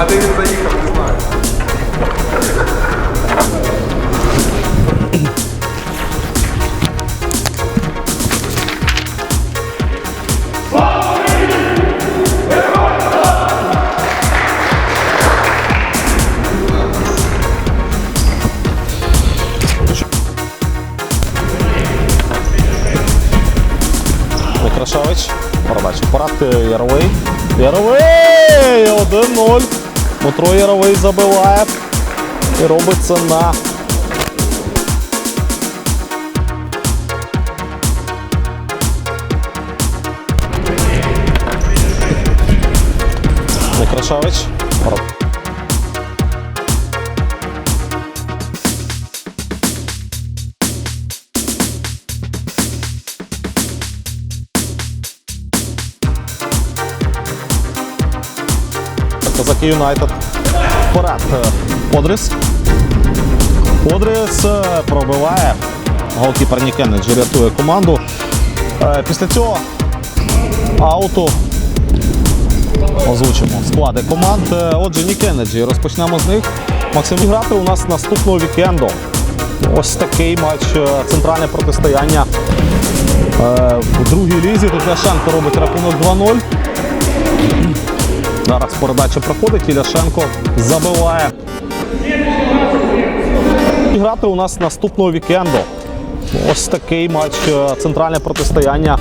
А де він заїхав, не знаю. Некрашевич. Передача вперед. е, Яровий. Яровий! 1-0. Дмитро Яровий забиває. І робить це на Некрашевич. Козаки Юнайтед. Вперед. Подрис е, пробиває. Голкіпер Нікенеджі рятує команду. Е, Після цього ауту озвучимо склади команд. Е, Отже, Нікенеджі. Розпочнемо з них. Максим грати у нас наступного вікенду. Ось такий матч. е, Центральне протистояння в другій лізі. Тут Ляшенко робить рахунок 2-0. Зараз передача проходить і Ляшенко забиває. І Грати у нас наступного вікенду. Ось такий матч. е, Центральне протистояння.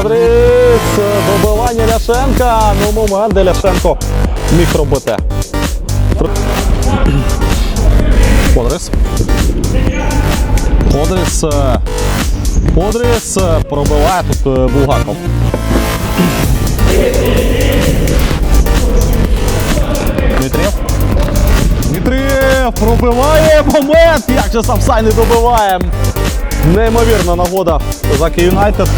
Одріс, добивання Ляшенка. Ну, момент, де Ляшенко міг робити. Одріс. Одріс. е, Одріс е, пробиває тут е, Булгаков. Дмитрієв. Дмитрієв пробиває момент. Як же Самсай не добиває. Неймовірна нагода Козаки Юнайтед.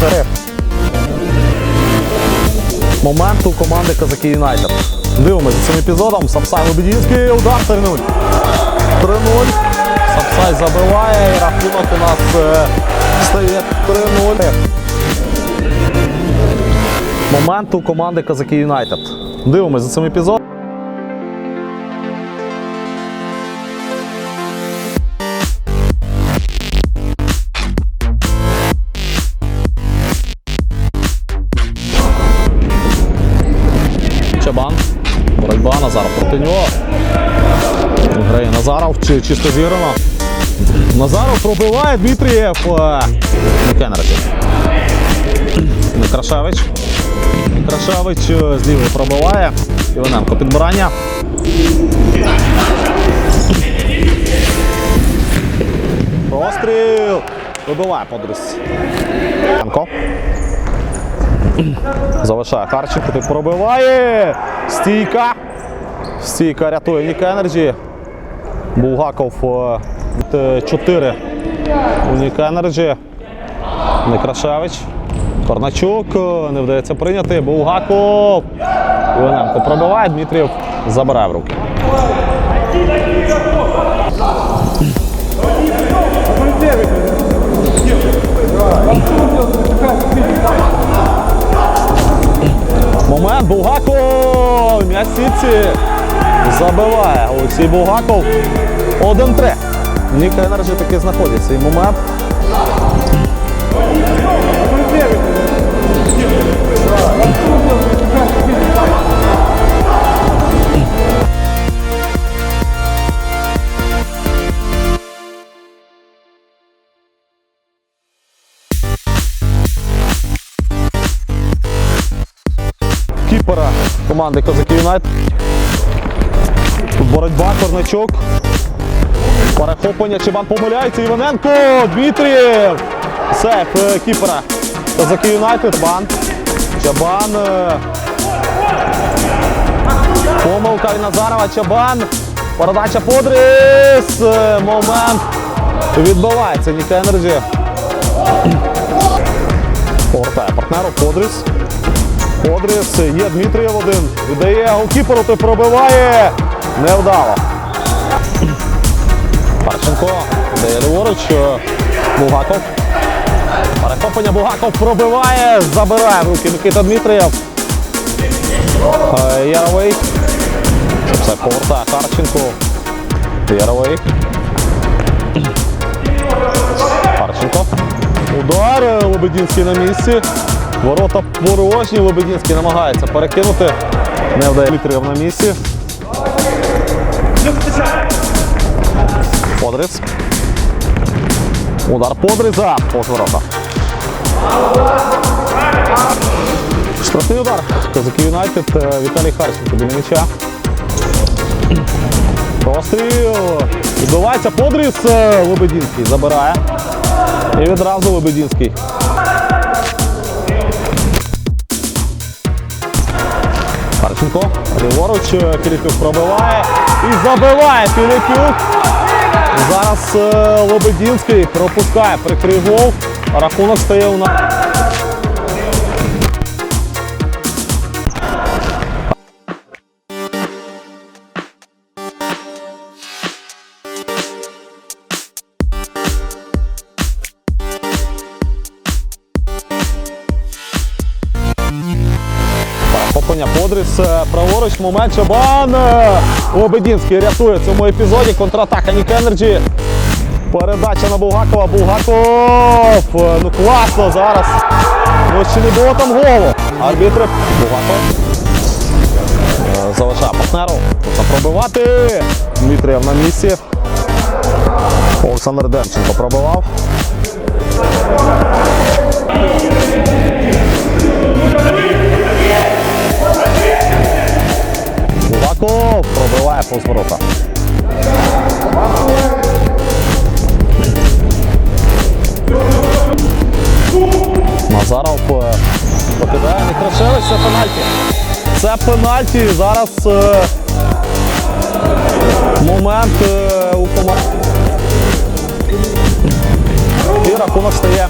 Момент у команди Козаки Юнайтед. Дивимося цим епізодом. Сапсай Лебедінський. Удар 3-0. 3-0. Сапсай забиває. І рахунок у нас е, стає 3-0. Моменту команди Козаки Юнайтед. Дивимося за цим епізодом. Проти нього. Грає Назаров чи чисто зіграно. Назаров пробиває Дмитрієв. Е, Некенерчик. Некрашевич. Некрашевич е, з лівої пробиває. Іваненко підбирання. Простріл. Вибиває подріс. Янко. Залишає Харченко, тут пробиває. Стійка. Стійка рятує Ніка Енерджі. Булгаков 4 у Ніка Енерджі. Некрашевич. Корначук е, не вдається прийняти. Булгаков. Іваненко пробиває. Дмитрів забирає в руки. Момент Булгаков! М'яч сітці забиває. Олексій Булгаков. 1-3. Ніка Енерджі таки знаходить цей момент. Команди Козаки Юнайтед. Боротьба, Корначок. Перехоплення, Чебан помиляється. Іваненко, Дмитрієв. Сейф е, кіпера. Козаки Юнайтед. Чабан. Чабан. е. Помилка від Назарова. Чабан. Передача Подрис. Е, Момент. Відбивається Ніка Енерджі. Повертає партнеру Подрис. Подрис. Є Дмитрієв один. Віддає голкіперу, той пробиває. Невдало. Парченко. Дає ліворуч. Булгаков. Перехоплення Булгаков пробиває. Забирає в руки Микита Дмитрієв. Е, Яровий. Це повертає Харченко. Яровий. Харченко. Удар. е, Лебедінський на місці. Ворота порожні. Лебедінський намагається перекинути. Не вдає Дмитрієв на місці. Подрис. Удар Подриза. Повз ворота. Штрафний удар. Козаки Юнайтед. е, Віталій Харченко біля м'яча. Простріл. Відбувається Подрис. е, Лебедінський забирає. І відразу Лебедінський. Харченко. Ліворуч. е, Філіпюк пробиває. І забиває Філіпюк. Зараз Лобедінський пропускає прикрий гол. Рахунок стає у нас. Попоня Подрис, е, праворуч, момент Чабан. е, рятує в цьому епізоді. Контратака Нік Енерджі. Передача на Булгакова. Булгаков. Е, Ну класно зараз. Ну ще не було там голу. Арбітри. Булгаков. Залишає партнеру. Можна пробивати. Дмитрієв на місці. Олександр Демченко пробивав. Булгаков пробиває повз ворота. Назаров е, покидає Некрашевич, це пенальті. Це пенальті. Зараз е, момент е, у команді. І рахунок стає.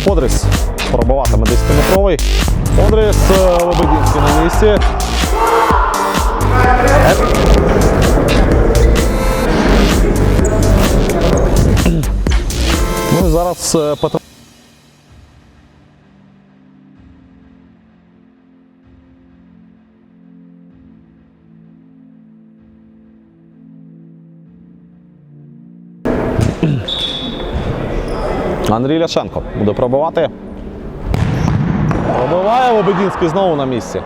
Подрис пробиватиме 10-метровий. Подрис е, Лебедінський на місці. Ну і зараз е, Петро. Андрій Ляшенко буде пробивати. Пробиває Лебедінський знову на місці.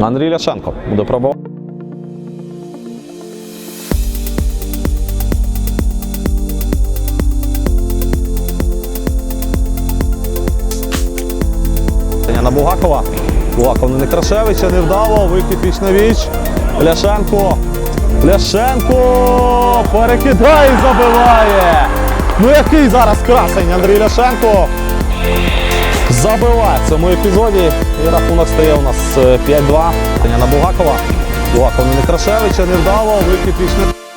Андрій Ляшенко буде пробивати. На Бугакова. Бугаков на Некрашевича не вдало. Вихід віч на віч. Ляшенко. Ляшенко перекидає і забиває. Ну який зараз красень Андрій Ляшенко. Забиває в цьому епізоді. І рахунок стає у нас е, 5-2. На Бугакова. Бугаков не Крашевича, не вдало. Вихід віч на